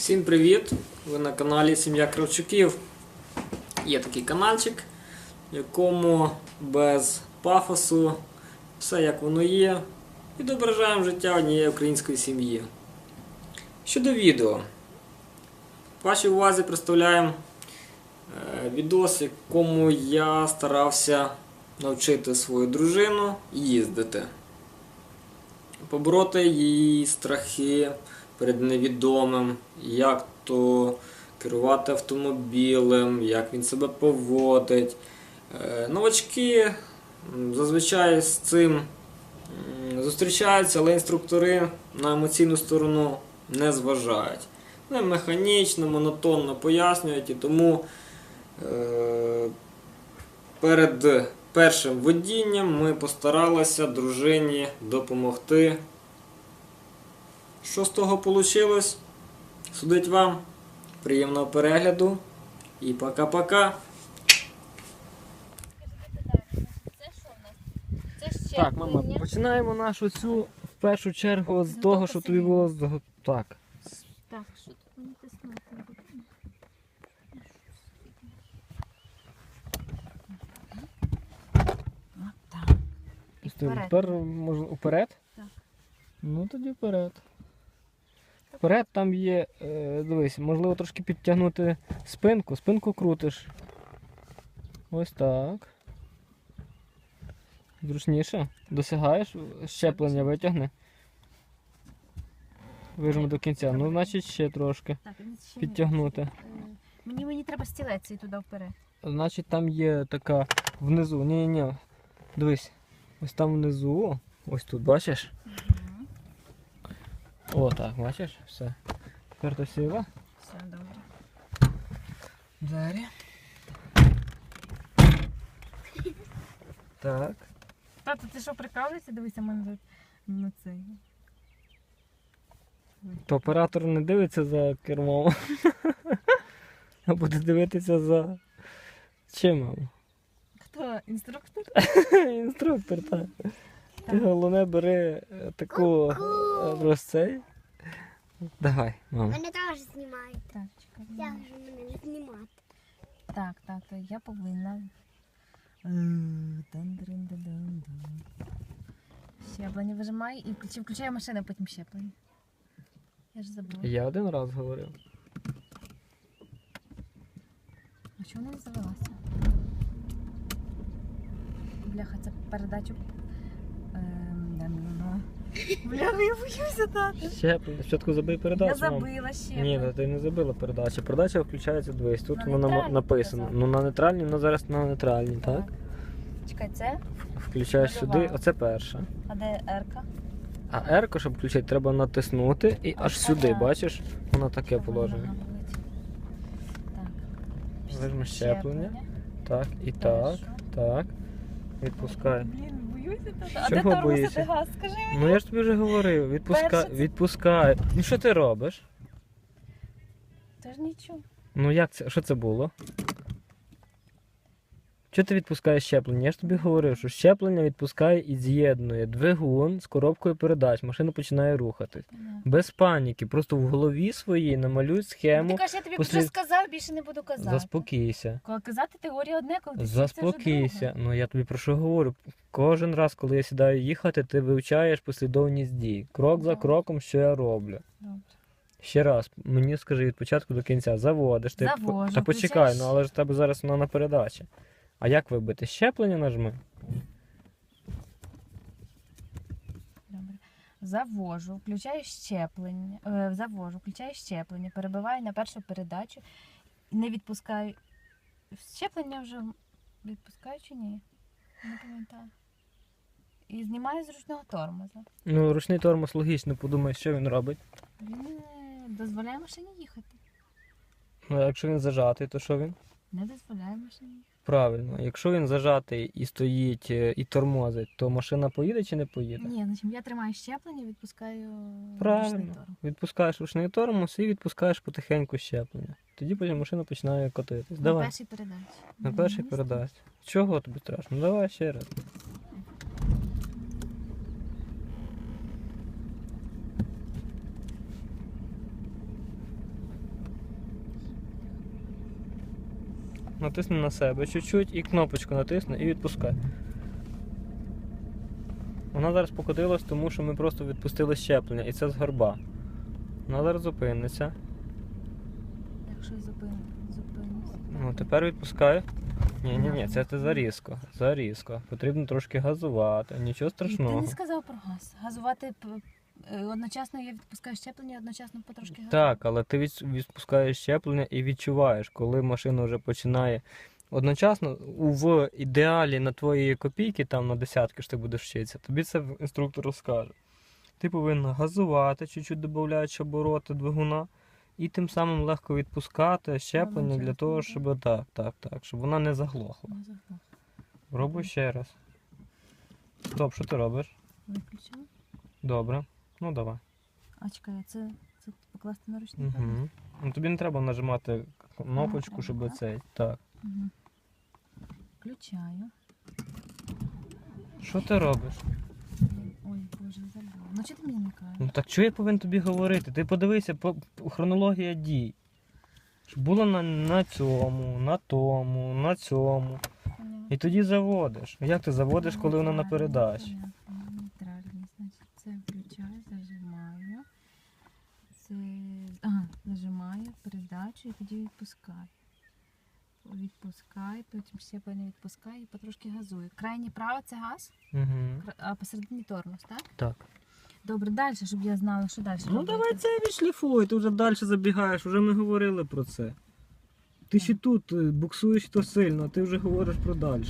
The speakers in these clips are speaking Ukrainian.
Всім привіт! Ви на каналі Сім'я Кравчуків. Є такий каналчик, в якому без пафосу все як воно є. Відображаємо життя однієї української сім'ї. Щодо відео, вашій увазі представляємо е, відос, в якому я старався навчити свою дружину їздити побороти її страхи перед невідомим, як то керувати автомобілем, як він себе поводить. Е, Новачки зазвичай з цим зустрічаються, але інструктори на емоційну сторону не зважають. Вони механічно, монотонно пояснюють і тому е, перед першим водінням ми постаралися дружині допомогти. Що з того вийшло? Судить вам. Приємного перегляду і пока-пока. Це що в нас? Так, мама, починаємо нашу цю в першу чергу з Ну, того, що тобі було зго- так. Так, що тут мені тиснути буде? От. І вперед. Тепер можна вперед? Так. Ну тоді вперед. Вперед там є, е, дивись, можливо трошки підтягнути спинку, спинку крутиш. Ось так. Зручніше. Досягаєш, щеплення витягни. Вижми до кінця. Ну, значить ще трошки. Підтягнути. Е, Мені, мені треба стілець цей туди вперед. Значить там є така внизу. Ні, ні, ні. Дивись. Ось там внизу. Ось тут, бачиш? О, так, бачиш? Все. Тепер то сіла. Все, добре. Двері. Так. Тато, ти що прикалуєшся? Дивися, в мене тут на цей. То оператор не дивиться за кермом. А буде дивитися за чим? Хто? Інструктор? Інструктор, так. Ти головне бери е, таку е, розцей. Давай, мама. Мене теж знімають. Так, чекай. Я вже мене не знімати. Так, тато, я повинна. Щеплення вижимай і включи, включай машину, потім щеплення. Я ж забула. Я один раз говорив. А чого вона не завелася? Бляха, це передачу. Да, ну, я боюся тата. Щеплення. Спочатку забий передачу. Я мам. забила ще. Ні, ну ти не забила передачу. Передача включається дивись. Тут На воно нейтральній написано. Ну на нейтральній, вона зараз на нейтральній, так? Чекай, це? Включаєш сюди, оце перша. А де Ерка? А R, щоб включити, треба натиснути і аж Ага. сюди, бачиш? Воно таке Ага, положення. болить. Так. Візьми щеплення. Так, і так, Перше. так. Відпускай. Блін, боюся тата. А Чого де а боїшся? де газ? Скажи мені. Ну я ж тобі вже говорив, відпускай, Перше це- відпускай. Ну що ти робиш? Та ж нічого. Ну як це? Що це було? Чого ти відпускаєш щеплення? Я ж тобі говорив, що щеплення відпускає і з'єднує двигун з коробкою передач. Машина починає рухатись. Без паніки, просто в голові своїй намалюй Ти схему. кажеш, я тобі послід- вже сказав, більше не буду казати. Заспокійся. Коли казати теорія одне, коли ти Заспокійся. Ну я тобі про що говорю. Кожен раз, коли я сідаю їхати, ти вивчаєш послідовність дій. Крок за кроком, що я роблю. Добре. Ще раз, мені скажи від початку до кінця, заводиш ти. Завожу, Та почекай, включаєш. ну але ж тебе зараз вона на передачі. А як вибити? Щеплення нажми? Добре. Завожу, включаю щеплення. Е, завожу, включаю щеплення, перебиваю на першу передачу, не відпускаю. Щеплення вже відпускаю чи ні? Не пам'ятаю. І знімаю з ручного тормоза. Ну, ручний тормоз логічно подумай, що він робить. Він е, дозволяє машині їхати. Ну, а якщо він зажатий, то що він? Не дозволяє машині їхати. Правильно, якщо він зажатий і стоїть е, і тормозить, то машина поїде чи не поїде? Ні, значить я тримаю щеплення, відпускаю ручний Правильно. тормоз. Відпускаєш ручний тормоз і відпускаєш потихеньку щеплення. Тоді потім машина починає котитись. На Давай. першій передачі. На першій передачі. Чого тобі страшно? Давай ще раз. Натисни на себе чуть-чуть і кнопочку натисни і відпускай. Вона зараз покотилась, тому що ми просто відпустили щеплення, і це з горба. Вона зараз зупиниться. Якщо зупин... зупинюся. Ну, тепер відпускаю. Ні, ні, це ти зарізко. Зарізко. Потрібно трошки газувати. Нічого Ти страшного. не сказав про газ. Газувати одночасно я відпускаю щеплення, одночасно потрошки газую. Так, але ти відпускаєш щеплення і відчуваєш, коли машина вже починає. Одночасно, в ідеалі на твої копійки, там на десятки ж ти будеш вчитися, тобі це інструктор розкаже. Ти повинен газувати, чуть-чуть додаючи обороти двигуна, і тим самим легко відпускати щеплення для того, щоб так, так, так, щоб вона не заглохла. Пробуй ще раз. Стоп, що ти робиш? Виключив. Добре. Ну давай. А чекай, а це, це покласти на ручник? Угу. Ну, тобі не треба нажимати кнопочку, щоб так? цей. Так. Угу. Включаю. Що ти робиш? Ой, боже, забула. Ну чи ти мені не кажеш? Ну так що я повинен тобі говорити? Ти подивися по хронологія дій. Щоб було на, на цьому, на тому, на цьому. І тоді заводиш. Як ти заводиш, коли вона на передачі? понятно, Нейтральний, значить, це включаю, зажимаю. Це. Ага, зажимаю передачу і тоді відпускай. Відпускай, потім ще не відпускай і потрошки газую. Крайнє право це газ, Угу. а посередині тормоз, так? Так. Добре, далі, щоб я знала, що далі. Ну давай це відшліфуй, ти вже далі забігаєш, вже ми говорили про це. Ти ще тут е, буксуєш то сильно, а ти вже говориш про далі.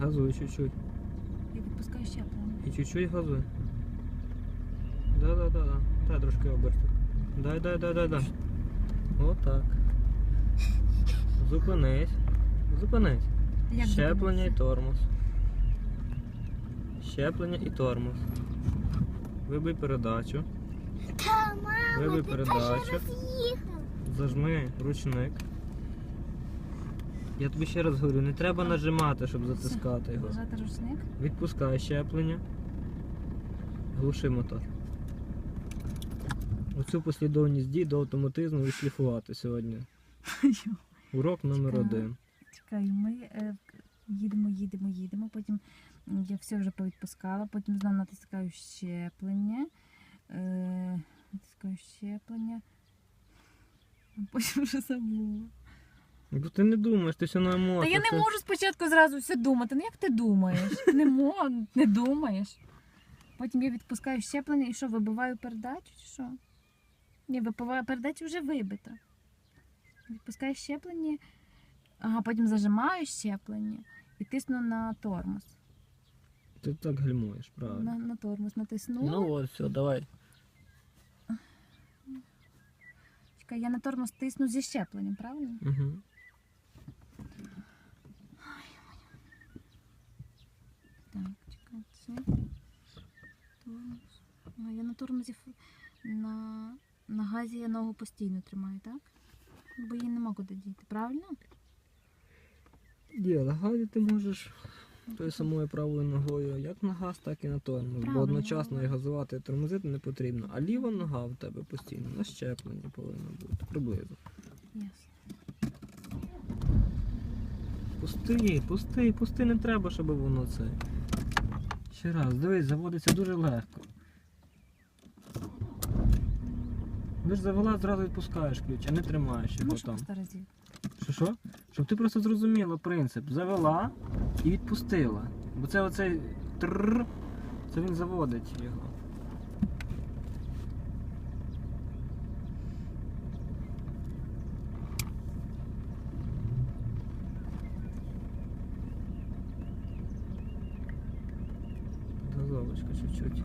Газуй чуть-чуть. Я відпускаю щеплення. І чуть-чуть газуй. Да, да, да, да. Дай трошки оберти. Дай, дай, дай, дай, дай. Отак. Зупинись. Зупинись. Як Щеплення і тормоз. Щеплення і тормоз. Вибий передачу. Та, мама, Вибий ти передачу. теж роз'їхав. Зажми ручник. Я тобі ще раз говорю, не треба нажимати, щоб затискати його. Нажати ручник. Відпускай щеплення. Глуши мотор. Оцю послідовність дій до автоматизму відшліфувати сьогодні. Урок номер Чекаю. один. Чекай, ми е, їдемо, їдемо, їдемо. Потім я все вже повідпускала, потім знову натискаю щеплення. Е, натискаю щеплення. А потім вже забула. Ну ти не думаєш, ти все на Та я не можу спочатку зразу все думати. Ну як ти думаєш? Не мо, не думаєш. Потім я відпускаю щеплення і що, вибиваю передачу чи що? Ні, вибиваю передачу вже вибита. Відпускаю щеплення, ага, потім зажимаю щеплення і тисну на тормоз. Ти так гальмуєш, правильно. На, на тормоз натиснула. Ну от, все, давай. Чекай, я на тормоз тисну зі щепленням, правильно? Угу. Так, чекай, це. Тормоз. А, я на тормозі на, на газі я ногу постійно тримаю, так? Бо її нема куди діти, правильно? Ні, на газі ти можеш тою самою правою ногою як на газ, так і на тормоз. Бо одночасно і газувати, і тормозити не потрібно. А ліва нога в тебе постійно на щепленні повинна бути приблизно. Пусти, пусти, пусти, не треба, щоб воно це. Ще раз, дивись, заводиться дуже легко. Ви ж завела, зразу відпускаєш ключ, а не тримаєш його там. Що що? Щоб ти просто зрозуміла принцип. Завела і відпустила. Бо це оцей трррр, це він заводить його. Підгазовочка чуть-чуть.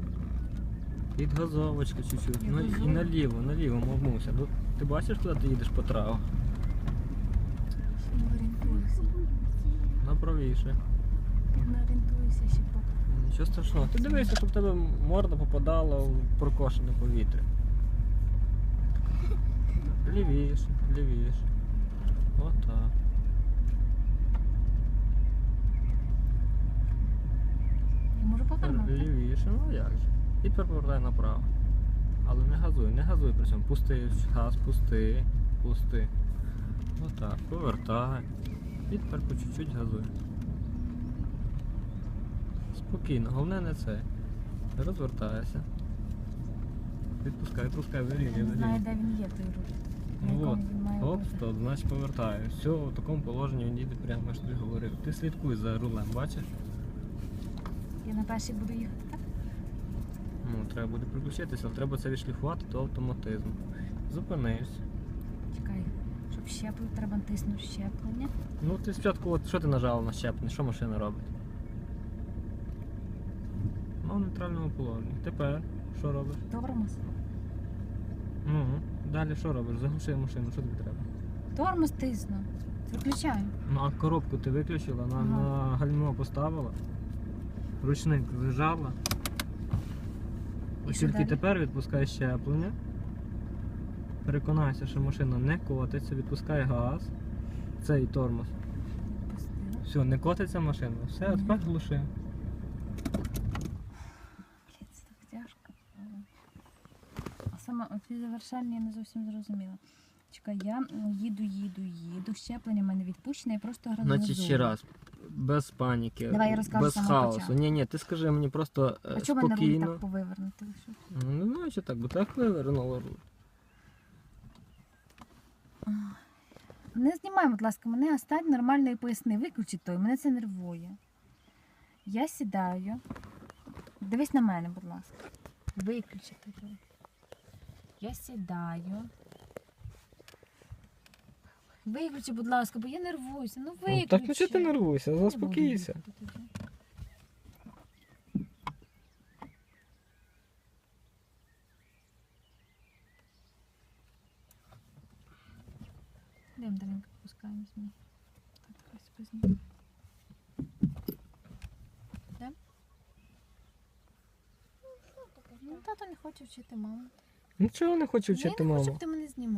Підгазовочка чуть-чуть. Ну і наліво, наліво, мовнуся. Ну, Ти бачиш, куди ти їдеш по травах? Ще не орієнтуюся. Не орієнтуюся ще поки. Нічого страшного. Ти дивися, щоб в тебе морда попадала в прокошене повітря. Лівіше, лівіше. Отак. Я можу повернути. Лівіше, ну як же. І тепер повертай направо. Але не газуй, не газуй при цьому. Пусти газ, пусти, пусти. Отак, повертай. І тепер по чуть-чуть газуй. Спокійно, головне не це. Розвертайся. Відпускай, відпускай, не знаю, де він є той рух. Ну от, Оп, стоп, значить повертаю. Все, в такому положенні він їде прямо, я ж тобі говорив. Ти слідкуй за рулем, бачиш? Я на першій буду їхати, так? Ну, треба буде приключитися, але треба це відшліфувати до автоматизму. Зупинився. Щеплення, треба натиснути щеплення. Ну, ти спочатку, от, що ти нажала на щеплення, що машина робить? Ну, в нейтральному положенні. Тепер що робиш? Тормоз. Ну, далі що робиш? Заглуши машину, що тобі треба? Тормоз тисну. Виключаю. Ну, а коробку ти виключила, на, Ага. на гальмо поставила, ручник зажала. І Ось що тільки далі? тепер відпускай щеплення. Переконайся, що машина не котиться, відпускай газ. Цей тормоз. Все, не котиться машина. Все, а тепер глуши. Блін, це так тяжко. А саме оці завершальні я не зовсім зрозуміла. Чекай, я їду, їду, їду. Щеплення в мене відпущене, я просто газую. Значить, ще раз. Без паніки, Давай я розкажу без з самого хаосу. початку. Ні, ні, ти скажи мені просто е, А чому мене руль спокійно. так повивернути? Що? Ну, не знаю, що так, бо так вивернуло руль. Не знімай, будь ласка, мене а стань нормально і поясни. Виключи той, мене це нервує. Я сідаю. Дивись на мене, будь ласка. Виключи той. Я сідаю. Виключи, будь ласка, бо я нервуюся. Ну виключи. Ну, так ну чого ти нервуйся, Не буду заспокійся. Йдемо ми. Так, хтось познімає. Да? Ну, тато не хоче вчити маму. Нічого не хочу Я вчити не хочу, маму. щоб ти мене знімав.